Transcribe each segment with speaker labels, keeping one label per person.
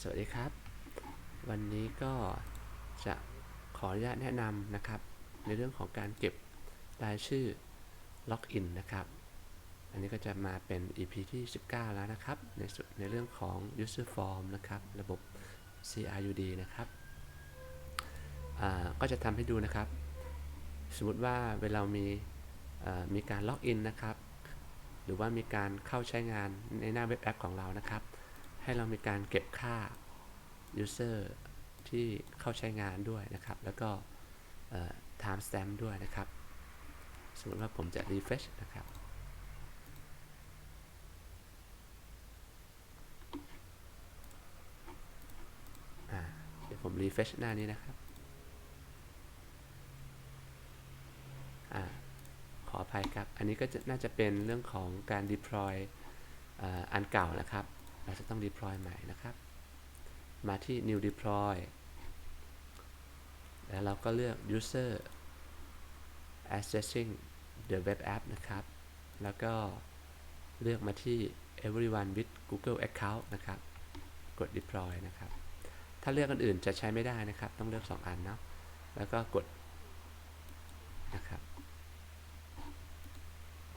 Speaker 1: สวัสดีครับ วันนี้ก็จะขออนุญาตแนะนำนะครับ ในเรื่องของการเก็บรายชื่อล็อกอินนะครับ อันนี้ก็จะมาเป็น EP ที่ 19 แล้วนะครับในส่วนในเรื่องของ user form นะครับ ระบบ CRUD นะครับ ก็จะทำให้ดูนะครับ สมมติว่าเวลามีมีการล็อกอินนะครับ หรือว่ามีการเข้าใช้งานในหน้าเว็บแอปของเรานะครับ ให้เรามีการเก็บค่า user ที่เข้าใช้งานด้วยนะครับ แล้วก็ time stamp ด้วยนะครับ สมมติว่าผมจะ refresh นะครับ เดี๋ยวผม refresh หน้านี้นะครับอขออภัยครับ อันนี้ก็จะน่าจะเป็นเรื่องของการ deploy ออันเก่านะครับ เราจะต้อง deploy ใหม่นะครับ มาที่ new deploy แล้วเราก็เลือก user accessing the web app นะครับ แล้วก็เลือกมาที่ everyone with Google account นะครับ กด deploy นะครับ ถ้าเลือกอันอื่นจะใช้ไม่ได้นะครับ ต้องเลือก 2 อันเนาะ แล้วก็กดนะครับ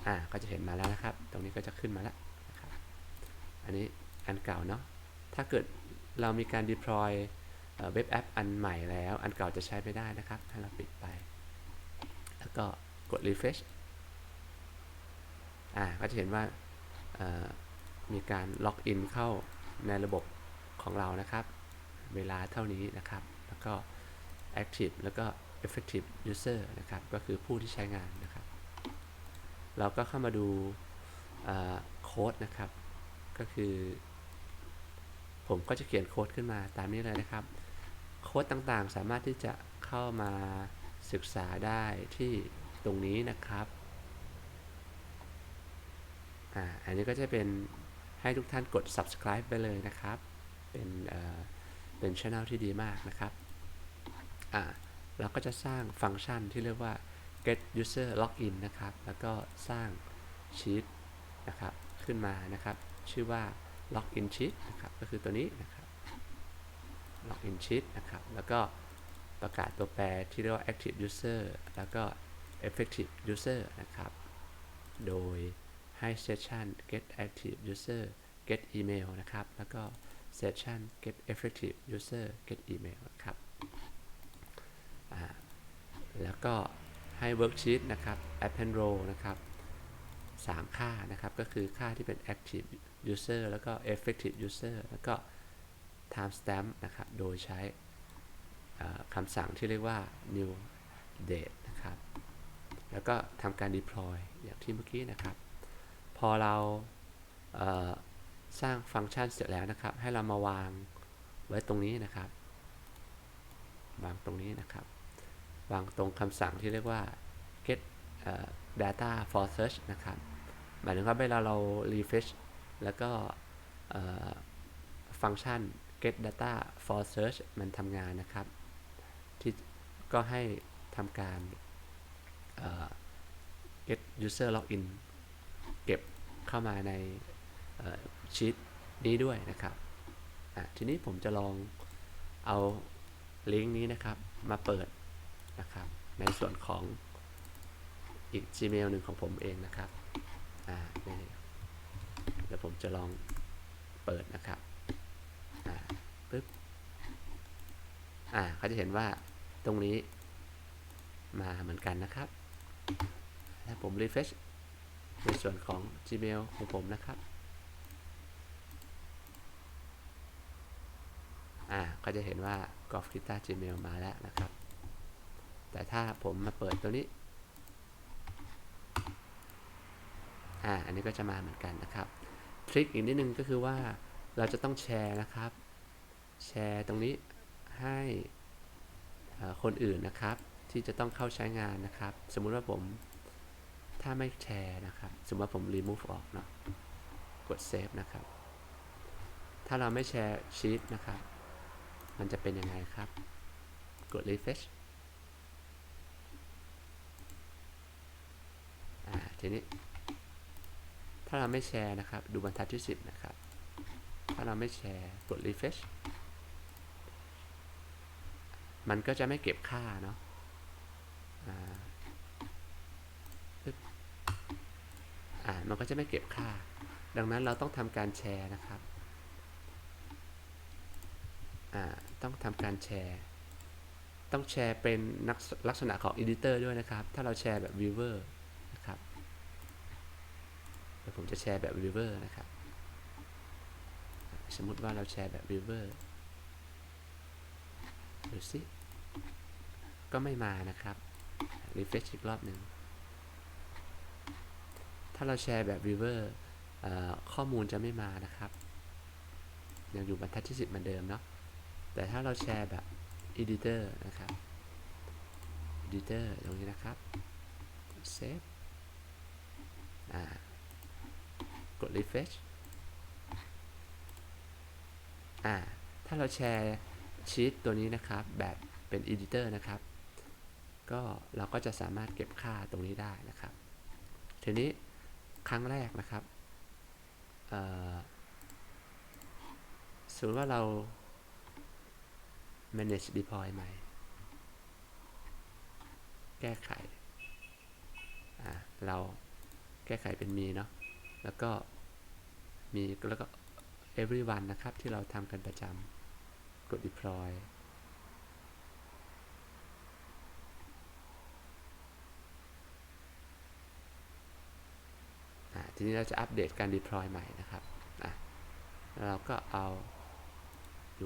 Speaker 1: อ่า ก็จะเห็นมาแล้วนะครับ ตรงนี้ก็จะขึ้นมาแล้วนะครับ อันนี้ อันเก่าเนาะ ถ้าเกิดเรามีการ deploy เว็บแอปอันใหม่แล้ว อันเก่าจะใช้ไม่ได้นะครับให้เราปิดไป แล้วก็กด refresh อ่า ก็จะเห็นว่ามีการล็อกอินเข้าในระบบของเรานะครับ เวลาเท่านี้นะครับ แล้วก็ active แล้วก็ effective user นะครับ ก็คือผู้ที่ใช้งานนะครับ เราก็เข้ามาดูโค้ดนะครับ ก็คือ ผมก็จะเขียนโค้ดขึ้นมาตามนี้เลยนะครับ โค้ดต่างๆ สามารถที่จะเข้ามาศึกษาได้ที่ตรงนี้นะครับอ่าอันนี้ก็จะเป็นให้ทุกท่านกด subscribe ไปเลยนะครับ เป็นเอ่อเป็นช่องที่ดีมากนะครับอ่าเราก็จะสร้างฟังก์ชันที่เรียกว่า get user login นะครับ แล้วก็สร้างชีตนะครับ ขึ้นมานะครับ ชื่อว่า login sheet นะครับก็คือตัวนี้นะครับ login sheet นะครับแล้วก็ประกาศตัวแปรที่เรียกว่า active user แล้วก็ effective user นะครับ โดยให้ session get active user get email นะครับ แล้วก็ session get effective user get email นะครับแล้วก็ให้ worksheet นะครับ append row นะครับ 3 ค่านะครับ ก็คือค่าที่เป็น active user แล้วก็ effective user แล้วก็ timestamp นะครับ โดยใช้คำสั่งที่เรียกว่า new date นะครับ แล้วก็ทำการ deploy อย่างที่เมื่อกี้นะครับ พอเราเสร้างฟังก์ชันเสร็จแล้วนะครับ ให้เรามาวางไว้ตรงนี้นะครับ วางตรงนี้นะครับ วางตรงคำสั่งที่เรียกว่า get uh, data for search นะครับ หมายถึงว่าเวลาเรา refresh แล้วก็ฟังก์ชัน get data for search มันทำงานนะครับ ที่ก็ให้ทำการ get user login เก็บเข้ามาในชีตนี้ด้วยนะครับ ทีนี้ผมจะลองเอาลิงก์นี้นะครับมาเปิดนะครับ ในส่วนของอีก Gmail หนึ่งของผมเองนะครับ อ่านี่เดี๋ยวผมจะลองเปิดนะครับอ่าปึ๊บอ่าเขาจะเห็นว่าตรงนี้มาเหมือนกันนะครับ แล้วผม refresh ในส่วนของ Gmail ของผมนะครับอ่าก็จะเห็นว่ากอล์ฟกีตาร์ Gmail มาแล้วนะครับ แต่ถ้าผมมาเปิดตัวนี้ อ่าอันนี้ก็จะมาเหมือนกันนะครับทริคอีกนิดนึงก็คือว่าเราจะต้องแชร์นะครับ แชร์ตรงนี้ให้คนอื่นนะครับ ที่จะต้องเข้าใช้งานนะครับ สมมุติว่าผมถ้าไม่แชร์นะครับ สมมติว่าผม remove ออกเนาะกด save นะครับ ถ้าเราไม่แชร์ชีตนะครับ มันจะเป็นยังไงครับ กด refresh อ่าทีนี้ ถ้าเราไม่แชร์นะครับ ดูบรรทัดที่ 10 นะครับ ถ้าเราไม่แชร์กด refresh มันก็จะไม่เก็บค่าเนาะอ่ามันก็จะไม่เก็บค่า ดังนั้นเราต้องทำการแชร์นะครับ อ่า ต้องทำการแชร์ ต้องแชร์เป็นลักษณะของ editor ด้วยนะครับ ถ้าเราแชร์แบบ viewer นะครับ เดี๋ยวผมจะแชร์แบบ viewer นะครับสมมติว่าเราแชร์แบบ viewer ดูสิก็ไม่มานะครับ refresh อีกรอบหนึ่งถ้าเราแชร์แบบ viewer เอ่อข้อมูลจะไม่มานะครับ ยังอยู่บรรทัดที่ 10 เหมือนเดิมเนาะแต่ถ้าเราแชร์แบบ editor นะครับ editor ตรงนี้นะครับ save อ่า refresh อ่า ถ้าเราแชร์ชีตตัวนี้นะครับ แบบเป็น editor นะครับ ก็เราก็จะสามารถเก็บค่าตรงนี้ได้นะครับ ทีนี้ครั้งแรกนะครับสมมติว่าเรา manage deploy ใหม่ แก้ไข เราแก้ไขเป็นมีเนาะ แล้วก็ มีแล้วก็ everyone นะครับ ที่เราทำกันประจำกด deploy ทีนี้เราจะอัปเดตการ deploy ใหม่นะครับเราก็เอา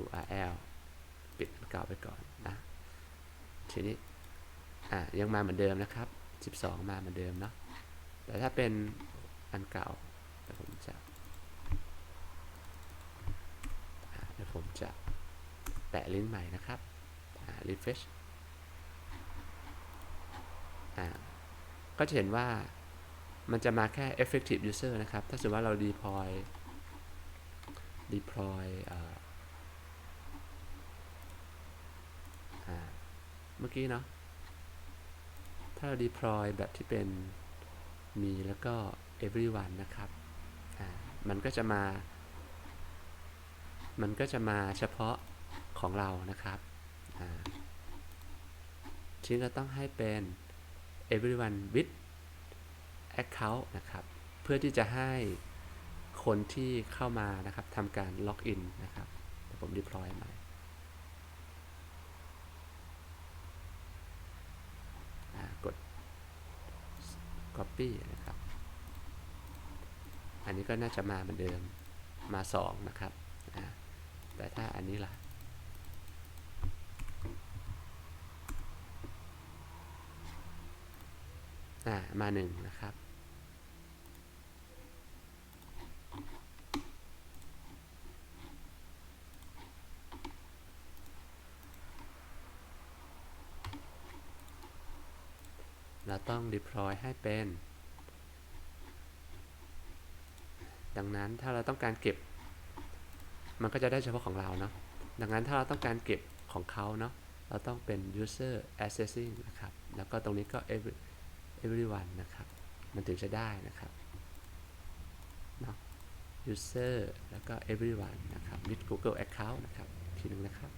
Speaker 1: URL ปิดเก่าไปก่อนนะ ทีนี้อ่ายังมาเหมือนเดิมนะครับ 12 มาเหมือนเดิมเนาะแต่ถ้าเป็นอันเก่าผมจะอ่าเดี๋ยวผมจะแปะลิงก์ใหม่นะครับอ่า refresh อ่า ก็จะเห็นว่ามันจะมาแค่ effective user นะครับ ถ้าสมมติว่าเรา deploy deploy เมื่อกี้เนาะ ถ้าเรา deploy แบบที่เป็นมีแล้วก็ everyone นะครับ มันก็จะมา มันก็จะมาเฉพาะของเรานะครับอ่าทีนี้เราต้องให้เป็น everyone with account นะครับ เพื่อที่จะให้คนที่เข้ามานะครับทำการล็อกอินนะครับผม deploy ใหม่อ่ากด copy นะครับ อันนี้ก็น่าจะมาเหมือนเดิมมา 2 นะครับ แต่ถ้าอันนี้ล่ะ อ่า มา1นะครับ เราต้อง deploy ให้เป็น ดังนั้นถ้าเราต้องการเก็บ มันก็จะได้เฉพาะของเราเนาะดังนั้นถ้าเราต้องการเก็บของเขาเนาะเราต้องเป็น user accessing นะครับ แล้วก็ตรงนี้ก็ every everyone นะครับ มันถึงจะได้นะครับเนาะ user แล้วก็ everyone นะครับ with Google account นะครับ ทีนึงนะครับ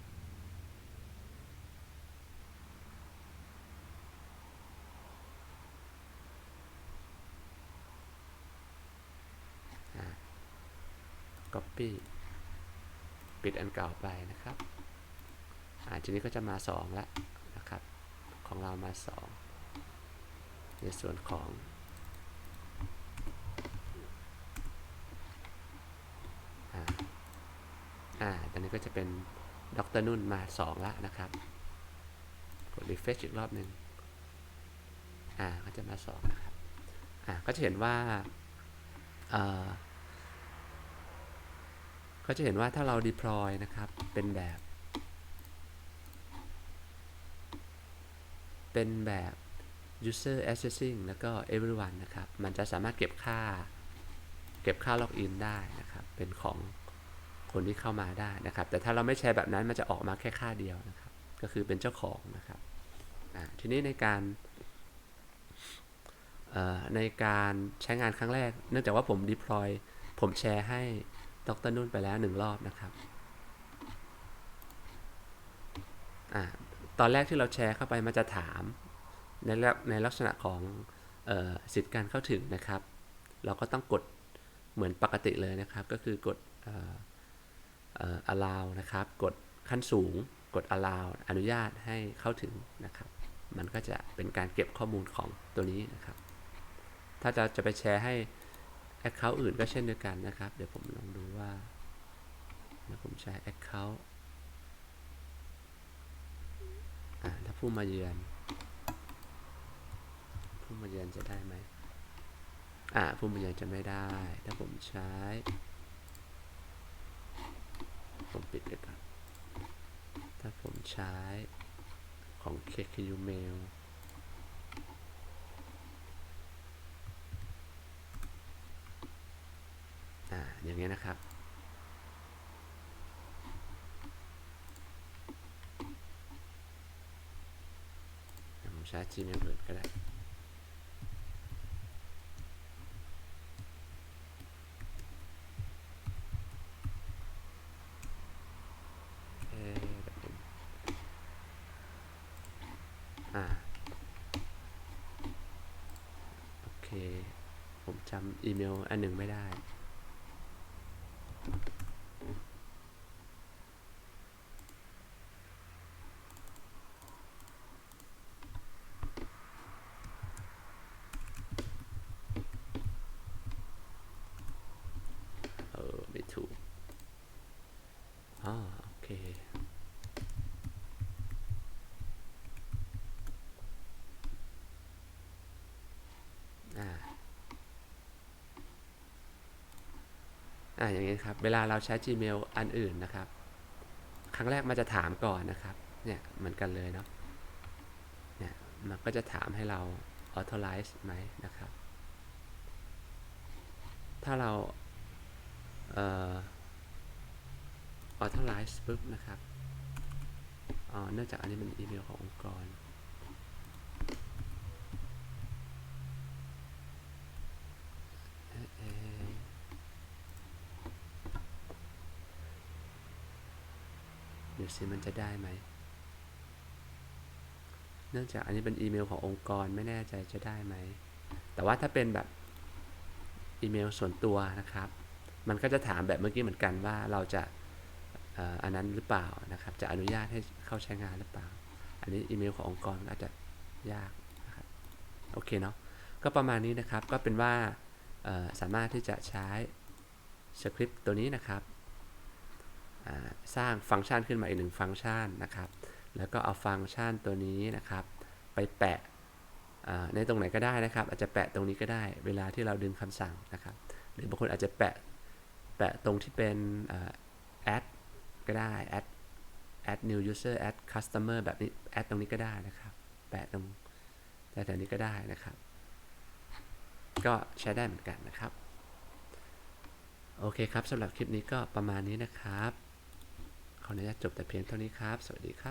Speaker 1: อ่า copy ปิดอันเก่าไปนะครับอ่าทีนี้ก็จะมา2แล้วนะครับ ของเรามา 2 ในส่วนของอ่าอ่าตอนนี้ก็จะเป็นดรนุ่นมา2แล้วนะครับ กด refresh อีกรอบหนึ่งอ่าก็จะมา 2 นะครับ อ่าก็จะเห็นว่าเอ่อ ก็จะเห็นว่าถ้าเรา deploy นะครับ เป็นแบบ เป็นแบบ user accessing แล้วก็ everyone นะครับ มันจะสามารถเก็บค่า เก็บค่าล็อกอินได้นะครับ เป็นของคนที่เข้ามาได้นะครับ แต่ถ้าเราไม่แชร์แบบนั้น มันจะออกมาแค่ค่าเดียวนะครับ ก็คือเป็นเจ้าของนะครับ ทีนี้ในการในการใช้งานครั้งแรก เนื่องจากว่าผม deploy ผมแชร์ให้ ดรนุ่นไปแล้วหนึ่งรอบนะครับอตอนแรกที่เราแชร์เข้าไปมันจะถาม ในลักในลักษณะของออสิทธิการเข้าถึงนะครับ เราก็ต้องกดเหมือนปกติเลยนะครับ ก็คือกดอ่อเอ่อ allow นะครับ กดขั้นสูง กด allow อนุญาตให้เข้าถึงนะครับ มันก็จะเป็นการเก็บข้อมูลของตัวนี้นะครับ ถ้าจะจะไปแชร์ให้ Account อื่นก็เช่นเดียวกันนะครับ เดี๋ยวผมลองดูว่าผมใช้ Account อ่าถ้าผู้มาเยือน ผู้มาเยือนจะได้ไหมอ่าผู้มาเยือนจะไม่ได้ ถ้าผมใช้ ผมปิดไปก่อน ถ้าผมใช้ของ KKU อย่างเงี้ยนะครับ ผมใช้ Gmail อื่นก็ได้เอ๊ะอ่าโอเคผมจำอีเมลอันหนึ่งไม่ได้ เออ ไม่ถูกอ๋อโอเค อ่า อ่าอย่างนี้ครับ เวลาเราใช้ Gmail อันอื่นนะครับ ครั้งแรกมันจะถามก่อนนะครับ เนี่ยเหมือนกันเลยเนาะ เนี่ยมันก็จะถามให้เรา authorize ไหมนะครับ ถ้าเราเอ่อ authorize ปุ๊บนะครับอ๋อเนื่องจากอันนี้เป็นอีเมลขององค์กร เอ๊ะเอ๊ะเดี๋ยวสิมันจะได้ไหม เนื่องจากอันนี้เป็นอีเมลขององค์กรไม่แน่ใจจะได้ไหม แต่ว่าถ้าเป็นแบบอีเมลส่วนตัวนะครับ มันก็จะถามแบบเมื่อกี้เหมือนกันว่าเราจะอันนั้นหรือเปล่านะครับ จะอนุญาตให้เข้าใช้งานหรือเปล่า อันนี้อีเมลขององค์กรอาจจะยากนะครับโอเคเนาะก็ประมาณนี้นะครับก็เป็นว่าสามารถที่จะใช้สคริปต์ตัวนี้นะครับ สร้างฟังก์ชันขึ้นมาอีกหนึ่งฟังก์ชันนะครับ แล้วก็เอาฟังก์ชันตัวนี้นะครับ ไปแปะในตรงไหนก็ได้นะครับ อาจจะแปะตรงนี้ก็ได้ เวลาที่เราดึงคำสั่งนะครับ หรือบางคนอาจจะแปะแปะตรงที่เป็นอ่า add ก็ได้ add add new user add customer แบบนี้ add ตรงนี้ก็ได้นะครับ แปะตรงแต่แต่นี้ก็ได้นะครับ ก็ใช้ได้เหมือนกันนะครับ โอเคครับสำหรับคลิปนี้ก็ประมาณนี้นะครับ ขออนุญาตจบแต่เพียงเท่านี้ครับ สวัสดีครับ